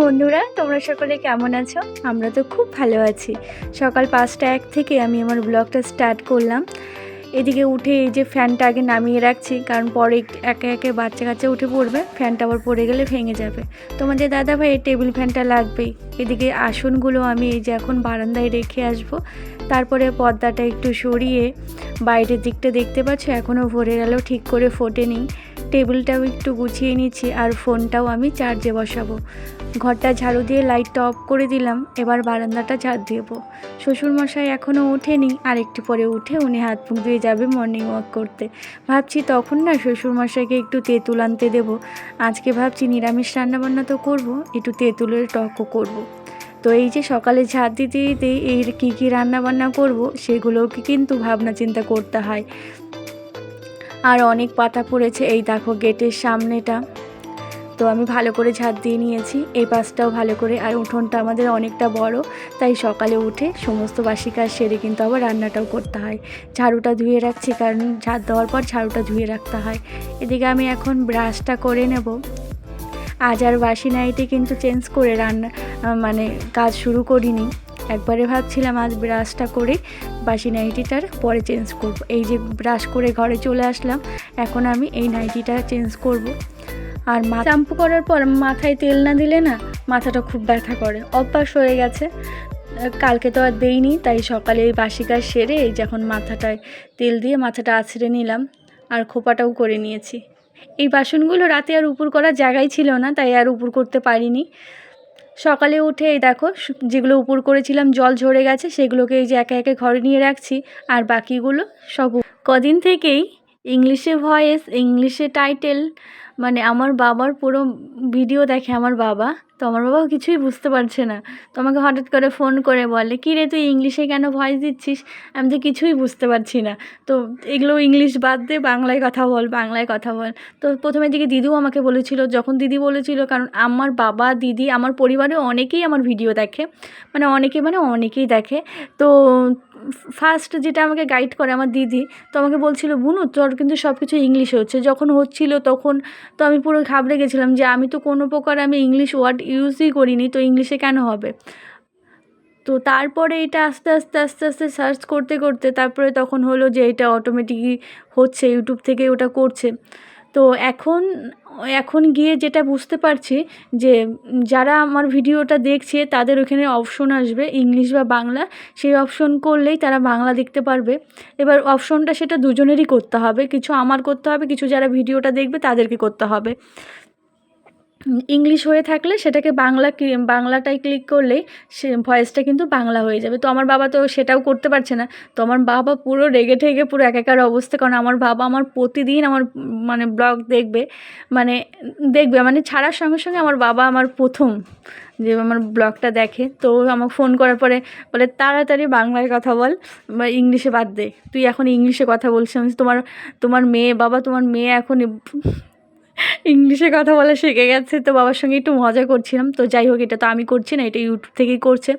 বন্ধুরা, তোমরা সকলে কেমন আছো? আমরা তো খুব ভালো আছি। সকাল পাঁচটা এক থেকে আমি আমার ব্লগটা স্টার্ট করলাম। এদিকে উঠে এই যে ফ্যানটা আগে নামিয়ে রাখছি, কারণ পরে একে একে বাচ্চা কাচ্চা উঠে পড়বে, ফ্যানটা আবার পড়ে গেলে ভেঙে যাবে। তোমাদের দাদা ভাই, টেবিল ফ্যানটা লাগবেই। এদিকে আসনগুলো আমি এই যে এখন বারান্দায় রেখে আসব। তারপরে পর্দাটা একটু সরিয়ে বাইরের দিকটা দেখতে পাচ্ছ এখনও ভোরের আলো ঠিক করে ফোটেনি। টেবিলটাও একটু গুছিয়ে নিচ্ছি আর ফোনটাও আমি চার্জে বসাবো। ঘরটা ঝাড়ু দিয়ে লাইটটা অফ করে দিলাম, এবার বারান্দাটা ঝাড় দেবো শ্বশুরমশাই এখনও ওঠেনি আর একটু পরে উঠে উনি হাত মুখ ধুয়ে যাবে মর্নিং ওয়াক করতে। ভাবছি তখন না শ্বশুরমশাইকে একটু তেঁতুল আনতে দেবো। আজকে ভাবছি নিরামিষ রান্নাবান্না তো করব, একটু তেঁতুলের টকও করব। তো এই যে সকালে ঝাড় দিতে দিতে এর কী কী রান্নাবান্না করব, সেগুলোকে কিন্তু ভাবনা চিন্তা করতে হয়। আর অনেক পাতা পড়েছে এই দেখো গেটের সামনেটা। তো আমি ভালো করে ঝাড় দিয়ে নিয়েছি, এই পাশটাও ভালো করে। আর উঠোনটা আমাদের অনেকটা বড়, তাই সকালে উঠে সমস্ত বাসি কাজ সেরে কিন্তু আবার রান্নাটাও করতে হয়। ঝাড়ুটা ধুয়ে রাখছি, কারণ ঝাড় দেওয়ার পর ঝাড়ুটা ধুয়ে রাখতে হয়। এদিকে আমি এখন ব্রাশটা করে নেব। আজ আর বাসি নাইটে কিন্তু চেঞ্জ করে রান্না মানে কাজ শুরু করিনি। একবারে ভাবছিলাম আজ ব্রাশটা করে বাসি নাইটিটার পরে চেঞ্জ করব। এই যে ব্রাশ করে ঘরে চলে আসলাম, এখন আমি এই নাইটিটা চেঞ্জ করব। আর মা শ্যাম্পু করার পর মাথায় তেল না দিলে না মাথাটা খুব ব্যথা করে। অভ্যাস হয়ে গেছে। কালকে তো আর দেইনি, তাই সকালে এই বাসি কাজ সেরে এই যখন মাথাটায় তেল দিয়ে মাথাটা আছড়ে নিলাম আর খোপাটাও করে নিয়েছি। এই বাসনগুলো রাতে আর উপর করার জায়গাই ছিল না, তাই আর উপর করতে পারিনি। সকালে উঠে এই দেখো যেগুলো উপর করেছিলাম জল ঝরে গেছে, সেগুলোকে এই যে একে একে ঘরে নিয়ে রাখছি, আর বাকিগুলো সব কদিন থেকেই ইংলিশে ভয়েস, ইংলিশে টাইটেল মানে আমার বাবার পুরো ভিডিও দেখে আমার বাবা, তো আমার বাবা কিছুই বুঝতে পারছে না। তো আমাকে হঠাৎ করে ফোন করে বলে, কী রে, তুই ইংলিশে কেন ভয়েস দিচ্ছিস? আমি তো কিছুই বুঝতে পারছি না। তো এগুলো ইংলিশ বাদ দে, বাংলায় কথা বল, বাংলায় কথা বল। তো প্রথমে দিকে দিদিও আমাকে বলেছিল, যখন দিদি বলেছিল, কারণ আমার বাবা, দিদি, আমার পরিবারে অনেকেই আমার ভিডিও দেখে মানে অনেকে মানে অনেকেই দেখে। তো ফার্স্ট যেটা আমাকে গাইড করে আমার দিদি, তো আমাকে বলছিল, বুনু, তোর কিন্তু সব কিছু ইংলিশে হচ্ছে। যখন হচ্ছিল তখন তো আমি পুরো ঘাবড়ে গেছিলাম যে আমি তো কোনো প্রকার আমি ইংলিশ ওয়ার্ড ইউজই করিনি, তো ইংলিশে কেন হবে? তো তারপরে এটা আস্তে আস্তে আস্তে আস্তে সার্চ করতে করতে তারপরে তখন হলো যে এটা অটোমেটিকই হচ্ছে ইউটিউব থেকে ওটা করছে। তো এখন এখন গিয়ে যেটা বুঝতে পারছি যে যারা আমার ভিডিওটা দেখছে তাদের ওখানে অপশন আসবে, ইংলিশ বা বাংলা। সেই অপশন করলেই তারা বাংলা দেখতে পারবে। এবার অপশনটা সেটা দুজনেরই করতে হবে। কিছু আমার করতে হবে, কিছু যারা ভিডিওটা দেখবে তাদেরকে করতে হবে। ইংলিশ হয়ে থাকলে সেটাকে বাংলা বাংলাটায় ক্লিক করলেই সে ভয়েসটা কিন্তু বাংলা হয়ে যাবে। তো আমার বাবা তো সেটাও করতে পারছে না। তো আমার বাবা পুরো রেগে ঠেগে পুরো একাকার অবস্থা। কারণ আমার বাবা আমার প্রতিদিন আমার মানে ব্লগ দেখবে মানে দেখবে মানে ছাড়ার সঙ্গে সঙ্গে আমার বাবা আমার প্রথম যে আমার ব্লগটা দেখে। তো আমাকে ফোন করার পরে বলে, তাড়াতাড়ি বাংলায় কথা বল বা ইংলিশে বাদ দে। তুই এখন ইংলিশে কথা বলছিস। তোমার তোমার মেয়ে, বাবা তোমার মেয়ে এখন ইংলিশে কথা বলা শিখে গেছে, তো বাবার সঙ্গে একটু মজা করছিলাম। তো যাই হোক, এটা তো আমি করছি না, এটা ইউটিউব থেকেই করছে।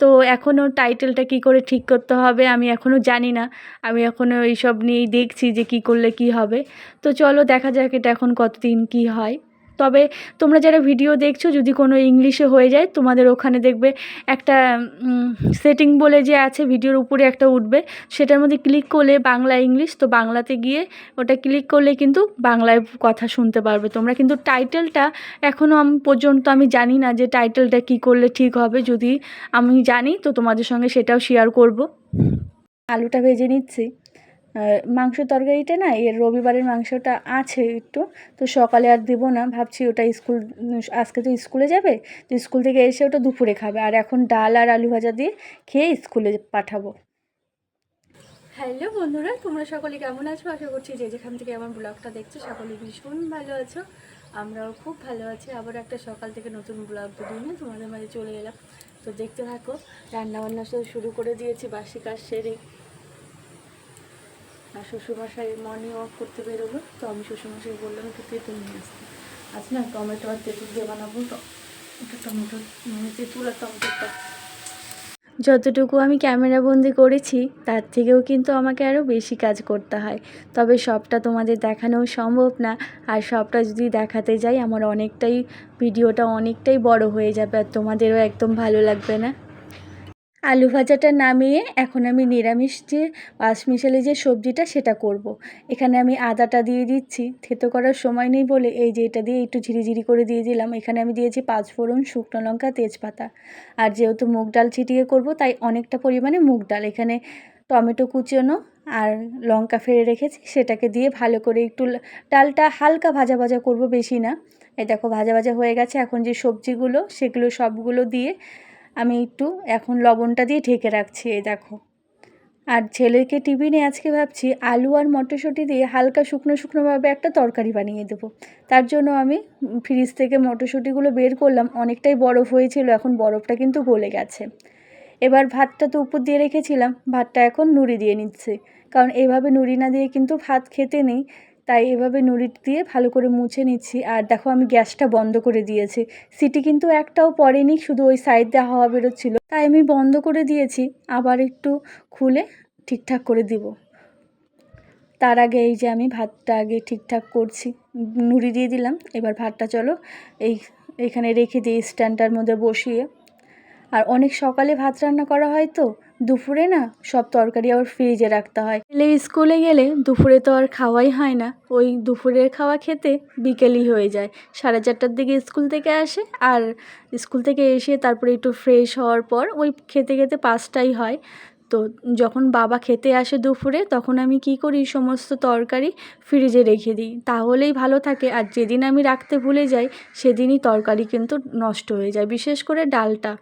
তো এখনও টাইটেলটা কি করে ঠিক করতে হবে আমি এখনও জানি না। আমি এখনও এইসব নিয়েই দেখছি যে কি করলে কি হবে। তো চলো দেখা যাক এটা এখন কতদিন কি হয়। তবে তোমরা যারা ভিডিও দেখছ যদি কোনো ইংলিশে হয়ে যায় তোমাদের ওখানে দেখবে একটা সেটিং বলে যে আছে ভিডিওর উপরে একটা উঠবে। সেটার মধ্যে ক্লিক করলে বাংলা ইংলিশ তো বাংলাতে গিয়ে ওটা ক্লিক করলে কিন্তু বাংলায় কথা শুনতে পারবে। তোমরা কিন্তু টাইটেলটা এখনও আমি পর্যন্ত আমি জানি না যে টাইটেলটা কি করলে ঠিক হবে। যদি আমি জানি তো তোমাদের সঙ্গে সেটাও শেয়ার করব। আলুটা ভেজে নিচ্ছি। মাংস তরকারিটা না এর রবিবারের মাংসটা আছে একটু, তো সকালে আর দেবো না। ভাবছি ওটা স্কুল, আজকে তো স্কুলে যাবে, তো স্কুল থেকে এসে ওটা দুপুরে খাবে। আর এখন ডাল আর আলু ভাজা দিয়ে খেয়ে স্কুলে পাঠাবো। হ্যালো বন্ধুরা, তোমরা সকলে কেমন আছো? আশা করছি যে যেখান থেকে আমার ব্লগটা দেখছ, সকলে ভীষণ ভালো আছো। আমরাও খুব ভালো আছি। আবার একটা সকাল থেকে নতুন ব্লগ নিয়ে তোমাদের মাঝে চলে এলাম। তো দেখতে থাকো, রান্নাবান্না শুরু করে দিয়েছি, বাসি কাজ সেরে। আর শ্বশুরমশাই মর্নিং ওয়াক করতে বেরোবো তো আমি শ্বশুরমশাই বললাম, একটু তেঁতুল নিয়ে আসতে। আজ না টমেটো আর তেঁতুল দিয়ে বানাবো একটু টমেটো মানে তেঁতুল আর টমেটোটা। যতটুকু আমি ক্যামেরাবন্দি করেছি, তার থেকেও কিন্তু আমাকে আরও বেশি কাজ করতে হয়। তবে সবটা তোমাদের দেখানো সম্ভব না, আর সবটা যদি দেখাতে যাই, আমার অনেকটাই, ভিডিওটা অনেকটাই বড় হয়ে যাবে, আর তোমাদেরও একদম ভালো লাগবে না। আলু ভাজাটা নামিয়ে এখন আমি নিরামিষ যে পাঁচমিশালি যে সবজিটা সেটা করব। এখানে আমি আদাটা দিয়ে দিচ্ছি। থেতো করার সময় নেই বলে এই যে এটা দিয়ে একটু ঝিরিঝিরি করে দিয়ে দিলাম। এখানে আমি দিয়েছি পাঁচ ফোড়ন শুকনো লঙ্কা, তেজপাতা। আর যেহেতু মুগ ডাল ছিটিয়ে করব, তাই অনেকটা পরিমাণে মুগ ডাল। এখানে টমেটো কুচোনো আর লঙ্কা ফেলে রেখেছি। সেটাকে দিয়ে ভালো করে একটু ডালটা হালকা ভাজা ভাজা করব বেশি না। এই দেখো ভাজা ভাজা হয়ে গেছে। এখন যে সবজিগুলো, সেগুলো সবগুলো দিয়ে আমি একটু এখন লবণটা দিয়ে ঢেকে রাখছি, এই দেখো। আর ছেলেকে টিফিনে আজকে ভাবছি আলু আর মটরশুঁটি দিয়ে হালকা শুকনো শুকনোভাবে একটা তরকারি বানিয়ে দেবো। তার জন্য আমি ফ্রিজ থেকে মটরশুঁটিগুলো বের করলাম, অনেকটাই বরফ হয়েছিল, এখন বরফটা কিন্তু গলে গেছে। এবার ভাতটা তো উপর দিয়ে রেখেছিলাম, ভাতটা এখন নুড়ি দিয়ে নিচ্ছে। কারণ এইভাবে নুড়ি না দিয়ে কিন্তু ভাত খেতে নেই। তাই এভাবে নুড়ি দিয়ে ভালো করে মুছে নিচ্ছি। আর দেখো আমি গ্যাসটা বন্ধ করে দিয়েছি। সিটি কিন্তু একটাও পড়েনি, শুধু ওই সাইড দিয়ে হাওয়া বেরোচ্ছিলো। তাই আমি বন্ধ করে দিয়েছি। আবার একটু খুলে ঠিকঠাক করে দিব। তার আগে এই যে আমি ভাতটা আগে ঠিকঠাক করছি, নুড়ি দিয়ে দিলাম। এবার ভাতটা চলো এই, এখানে রেখে দিই স্ট্যান্ডটার মধ্যে বসিয়ে। আর অনেক সকালে ভাত রান্না করা হয় তো দুপুরে না সব তরকারি আবার ফ্রিজে রাখতে হয়। ছেলে স্কুলে গেলে দুপুরে তো আর খাওয়াই হয় না। ওই দুপুরের খাওয়া খেতে বিকেলই হয়ে যায়। সাড়ে চারটার দিকে স্কুল থেকে আসে আর স্কুল থেকে এসে তারপরে একটু ফ্রেশ হওয়ার পর ওই খেতে খেতে পাঁচটাই হয়। তো যখন বাবা খেতে আসে দুপুরে তখন আমি কি করি সমস্ত তরকারি ফ্রিজে রেখে দিই। তাহলেই ভালো থাকে আর যেদিন আমি রাখতে ভুলে যাই সেদিনই তরকারি কিন্তু নষ্ট হয়ে যায়, বিশেষ করে ডালটা।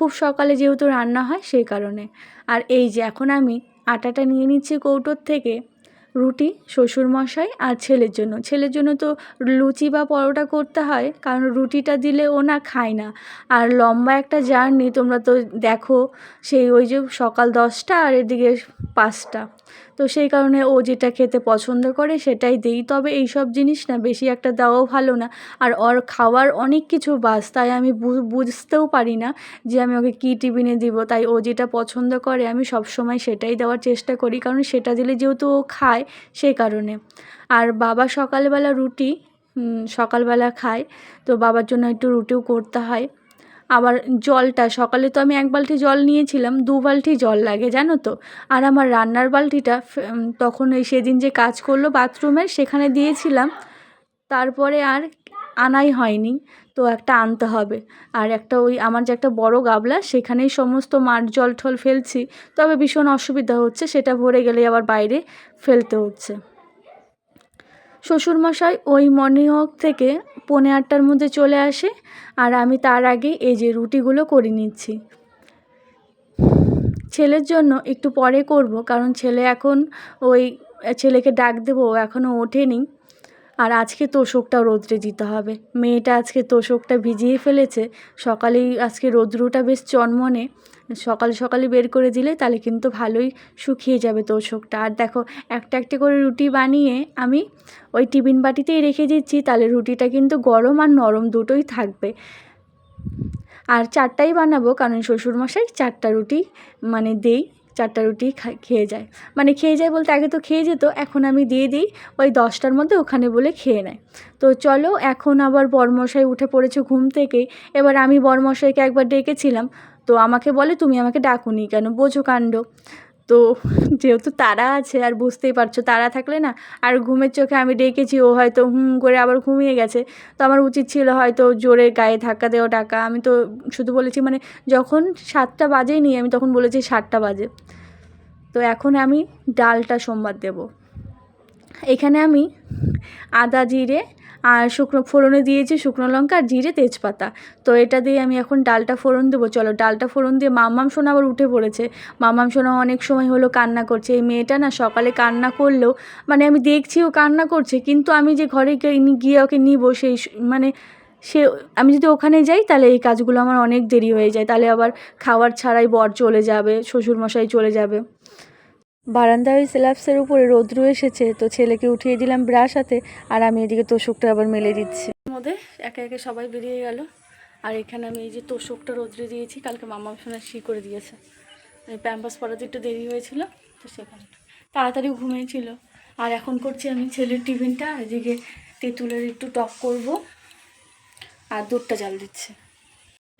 খুব সকালে যেহেতু রান্না হয় সেই কারণে। আর এই যে এখন আমি আটাটা নিয়ে নিচ্ছি কৌটোর থেকে, রুটি, শ্বশুরমশাই আর ছেলের জন্য। ছেলের জন্য তো লুচি বা পরোটা করতে হয়, কারণ রুটিটা দিলে ও না খায় না। আর লম্বা একটা জার্নি তোমরা তো দেখো, সেই ওই যে সকাল দশটা আর এদিকে পাঁচটা। তো সেই কারণে ও যেটা খেতে পছন্দ করে সেটাই দিই। তবে এই সব জিনিস না বেশি একটা দেওয়াও ভালো না। আর ওর খাওয়ার অনেক কিছু বাস, তাই আমি বুঝতেও পারি না যে আমি ওকে কী টিফিনে দিব। তাই ও যেটা পছন্দ করে আমি সব সময় সেটাই দেওয়ার চেষ্টা করি, কারণ সেটা দিলে যেহেতু ও খায় সেই কারণে। আর বাবা সকালবেলা রুটি সকালবেলা খায়, তো বাবার জন্য একটু রুটিও করতে হয়। আবার জলটা, সকালে তো আমি এক বালতি জল নিয়েছিলাম, দু বালতি জল লাগে, জানো তো? আর আমার রান্নার বালতিটা তখন ওই সেদিন যে কাজ করল বাথরুমের, সেখানে দিয়েছিলাম। তারপরে আর আনাই হয়নি, তো একটা আনতে হবে। আর একটা ওই, আমার যে একটা বড় গাবলা, সেখানেই সমস্ত মাঠ জল ঠল ফেলছি। তবে ভীষণ অসুবিধা হচ্ছে, সেটা ভরে গেলে আবার বাইরে ফেলতে হচ্ছে। শ্বশুরমশাই ওই মর্নিং থেকে পৌনে আটটার মধ্যে চলে আসে আর আমি তার আগে এই যে রুটিগুলো করে নিচ্ছি। ছেলের জন্য একটু পরে করব কারণ ছেলে এখন ওই, ছেলেকে ডাক দেবো এখনও ওঠেনি। আর আজকে তোষকটাও রোদ্রে দিতে হবে। মেয়েটা আজকে তোষকটা ভিজিয়ে ফেলেছে। সকালেই আজকে রৌদ্রটা বেশ চনমনে। সকাল সকালে বের করে দিলে তাহলে কিন্তু ভালোই শুকিয়ে যাবে তোষকটা। আর দেখো, একটা একটা করে রুটি বানিয়ে আমি ওই টিফিন বাটিতেই রেখে দিচ্ছি, তাহলে রুটিটা কিন্তু গরম আর নরম দুটোই থাকবে। আর চারটাই বানাবো, কারণ শ্বশুরমশাই চারটা রুটি মানে দেই। চারটা রুটি খেয়ে যায়। মানে খেয়ে যায় বলতে আগে তো খেয়ে যেত, এখন আমি দিয়ে দিই, ওই দশটার মধ্যে ওখানে বলে খেয়ে নেয়। তো চলো, এখন আবার বরমশাই উঠে পড়েছে ঘুম থেকে। এবার আমি বরমশাইকে একবার ডেকেছিলাম, তো আমাকে বলে, তুমি আমাকে ডাকুনি কেন? বোঝো কাণ্ড। তো যেহেতু তারা আছে, আর বুঝতেই পারছ, তারা থাকলে না আর ঘুমের চোখে আমি ডেকেছি, ও হয়তো হুম করে আবার ঘুমিয়ে গেছে। তো আমার উচিত ছিল হয়তো জোরে গায়ে ধাক্কা দেওয়া, টাকা। আমি তো শুধু বলেছি মানে যখন সাতটা বাজেই আমি তখন বলেছি সাতটা বাজে। তো এখন আমি ডালটা সোমবার দেব। এখানে আমি আদা জিরে আর শুকনো ফোড়নে দিয়েছি শুকনো লঙ্কা আর জিরে, তেজপাতা। তো এটা দিয়ে আমি এখন ডালটা ফোড়ন দেবো। চলো, ডালটা ফোড়ন দিয়ে মাম্মাম সোনা আবার উঠে পড়েছে। মাম্মাম সোনা অনেক সময় হলো কান্না করছে। এই মেয়েটা না সকালে কান্না করলেও মানে আমি দেখছি ও কান্না করছে, কিন্তু আমি যে ঘরে গিয়ে ওকে নিব সেই মানে সে, আমি যদি ওখানে যাই তাহলে এই কাজগুলো আমার অনেক দেরি হয়ে যায়। তাহলে আবার খাওয়ার ছাড়াই বর চলে যাবে, শ্বশুরমশাই চলে যাবে। বারান্দায় ওই স্ল্যাবসের উপরে রৌদ্র এসেছে, তো ছেলেকে উঠিয়ে দিলাম ব্রাশ হাতে, আর আমি এদিকে তোষকটা আবার মেলে দিচ্ছি। মধ্যে একে একে সবাই বেরিয়ে গেল, আর এখানে আমি এই যে তোষকটা রোদ্রে দিয়েছি, কালকে মামা শোনা শি করে দিয়েছে। প্যাম্পাস পরাতে একটু দেরি হয়েছিল, তো সেখানে তাড়াতাড়ি ঘুমিয়েছিল আর এখন করছি আমি ছেলের টিফিনটা, এদিকে তেঁতুলের একটু টক করব, আর দুধটা জাল দিচ্ছে।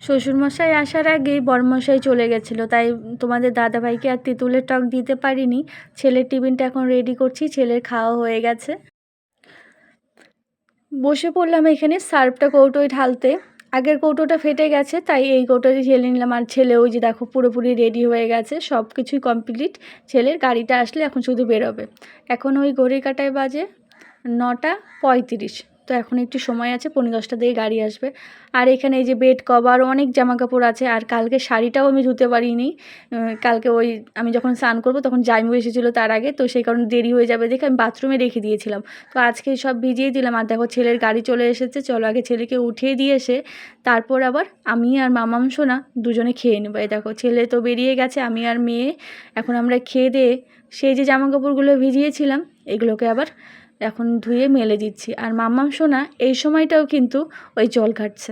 শ্বশুরমশাই আসার আগেই বরমশাই চলে গেছিল, তাই তোমাদের দাদাভাইকে আর তেঁতুলের টক দিতে পারিনি। ছেলের টিফিনটা এখন রেডি করছি, ছেলের খাওয়া হয়ে গেছে। বসে পড়লাম এখানে সার্ফটা কৌটোয় ঢালতে। আগের কৌটোটা ফেটে গেছে, তাই এই কৌটোতে ঢেলে নিলাম। আর ছেলে ওই যে দেখো পুরোপুরি রেডি হয়ে গেছে সব কিছুই কমপ্লিট ছেলের গাড়িটা আসলে এখন শুধু বেরোবে। এখন ওই ঘড়ির কাটায় বাজে নটা পঁয়ত্রিশ। তো এখন একটু সময় আছে পনেরো দশটা দিয়ে গাড়ি আসবে। আর এখানে এই যে বেড কভার অনেক জামা কাপড় আছে, আর কালকে শাড়িটাও আমি ধুতে পারিনি। কালকে ওই আমি যখন স্নান করব তখন জাইমু এসেছিল তার আগে, তো সেই কারণে দেরি হয়ে যাবে দেখে আমি বাথরুমে রেখে দিয়েছিলাম। তো আজকে সব ভিজিয়ে দিলাম, আর দেখো ছেলের গাড়ি চলে এসেছে, চলো আগে ছেলেকে উঠিয়ে দিয়ে এসে তারপর আবার আমি আর মামাম সোনা দুজনে খেয়ে নেব। এই দেখো, ছেলে তো বেরিয়ে গেছে, আমি আর মেয়ে। এখন আমরা খেয়ে দিয়ে সেই যে জামা কাপড়গুলো ভিজিয়েছিলাম, এগুলোকে আবার এখন ধুয়ে মেলে দিচ্ছি। আর মাম্মাম সোনা, এই সময়টাও কিন্তু ওই জল ঘাটছে।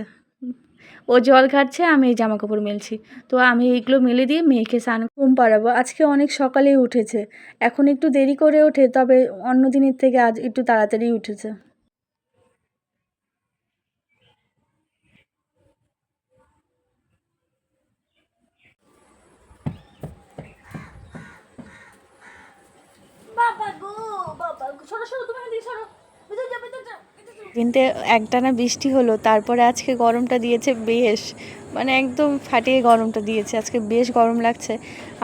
ও জল ঘাটছে, আমি এই জামা কাপড় মেলছি। তো আমি এইগুলো মেলে দিয়ে মেয়েকে স্নান ঘুম পাড়াবো। আজকে অনেক সকালেই উঠেছে। এখন একটু দেরি করে ওঠে, তবে অন্য দিনের থেকে আজ একটু তাড়াতাড়ি উঠেছে। কিন্তু একটানা বৃষ্টি হলো তারপরে আজকে গরমটা দিয়েছে বেশ। মানে একদম ফাটিয়ে গরমটা দিয়েছে আজকে বেশ গরম লাগছে।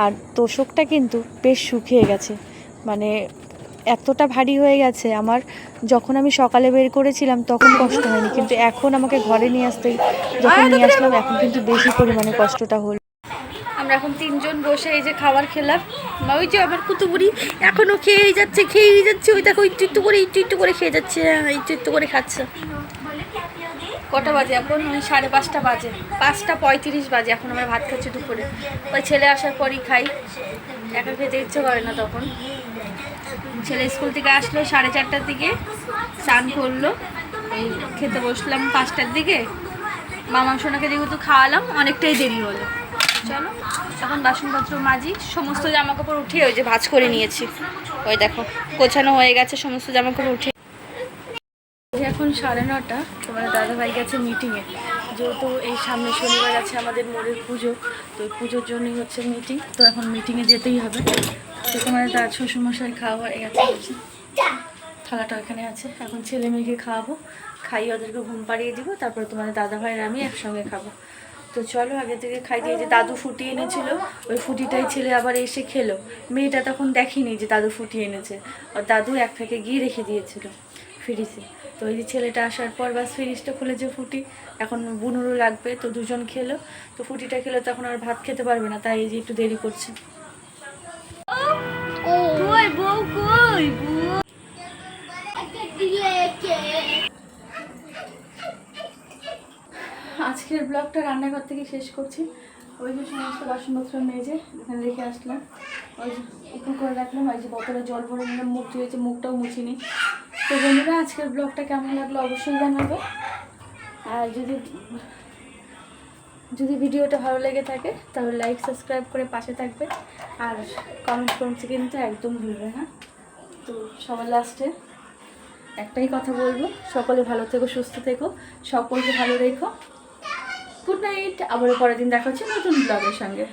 আর তোষকটা কিন্তু বেশ শুকিয়ে গেছে। মানে এতটা ভারী হয়ে গেছে আমার যখন আমি সকালে বের করেছিলাম তখন কষ্ট হয়নি। কিন্তু এখন আমাকে ঘরে নিয়ে আসতে যখন নিয়ে আসলাম এখন কিন্তু বেশি পরিমাণে কষ্টটা হলো। আমরা এখন তিনজন বসে এই যে খাবার খেলাম। ওই যে আমার কুতুবুড়ি এখনও খেয়েই যাচ্ছে খেয়েই যাচ্ছে। ওই দেখো একটু একটু করে একটু একটু করে খেয়ে যাচ্ছে। হ্যাঁ, একটু একটু করে খাচ্ছে। কটা বাজে এখন? ওই সাড়ে পাঁচটা বাজে। পাঁচটা পঁয়ত্রিশ বাজে এখন আমরা ভাত খাচ্ছি দুপুরে। ওই ছেলে আসার পরই খাই। একা খেতে ইচ্ছে করে না তখন। ছেলে স্কুল থেকে আসলো সাড়ে চারটার দিকে স্নান করল। খেতে বসলাম পাঁচটার দিকে। মামা সোনাকে যেহেতু খাওয়ালাম অনেকটাই দেরি হলো। চলো, এখন বাসনপত্র মাজি, সমস্ত জামা কাপড় উঠিয়ে ওই যে ভাঁজ করে নিয়েছি। ওই দেখো, গোছানো হয়ে গেছে, সমস্ত জামা কাপড় উঠে এখন সাড়ে নটা তোমার দাদাভাই গেছে মিটিংয়ে যেহেতু এই সামনে শনিবার আছে আমাদের মোড়ের পুজো, তো ওই পুজোর জন্যই হচ্ছে মিটিং তো এখন মিটিংয়ে যেতেই হবে। তো তোমার দাদা, শ্বশুরমশাই খাওয়া হয়ে গেছে। থালাটা ওখানে আছে। এখন ছেলে মেয়েকে খাওয়াবো, খাইয়ে ওদেরকে ঘুম পাড়িয়ে দিব, তারপরে তোমাদের দাদা ভাইয়ের আমি একসঙ্গে খাব। তো চলো আগে থেকে খাই দিয়ে যে দাদু ফুটিয়ে এনেছিল, ওই ফুটিটাই ছেলে আবার এসে খেলো। মেয়েটা তখন দেখেনি যে দাদু ফুটিয়ে এনেছে। আর দাদু এক ফেঁকে গিয়ে রেখে দিয়েছিল ফ্রিজে তো ওই যে ছেলেটা আসার পর বাস ফ্রিজটা খুলে যে ফুটি। এখন বুনুরও লাগবে, তো দুজন খেলো। তো ফুটিটা খেলে তখন আর ভাত খেতে পারবে না, তাই এই যে একটু দেরি করছে। কই বউ কই? আজকের ব্লগটা রান্নাঘর থেকে শেষ করছি। ওই যে সমস্ত বাসনপত্র মেজে এখানে রেখে আসলাম। ওই যে উপর করে রাখলাম, ওই যে বোতলে জল ভরে নিলাম, মুখ ধুয়েছে মুখটাও মুছিনি। তো বন্ধুরা, আজকের ব্লগটা কেমন লাগল অবশ্যই জানাবে। আর যদি যদি ভিডিওটা ভালো লেগে থাকে, তাহলে লাইক সাবস্ক্রাইব করে পাশে থাকবে। আর কমেন্ট করতে কিন্তু একদম ভুলবে না। তো সবার লাস্টে একটাই কথা বলব, সকলে ভালো থেকো, সুস্থ থেকো, সকলকে ভালো রেখো। গুড নাইট আবার পরের দিন দেখা হচ্ছে নতুন ব্লগের সঙ্গে।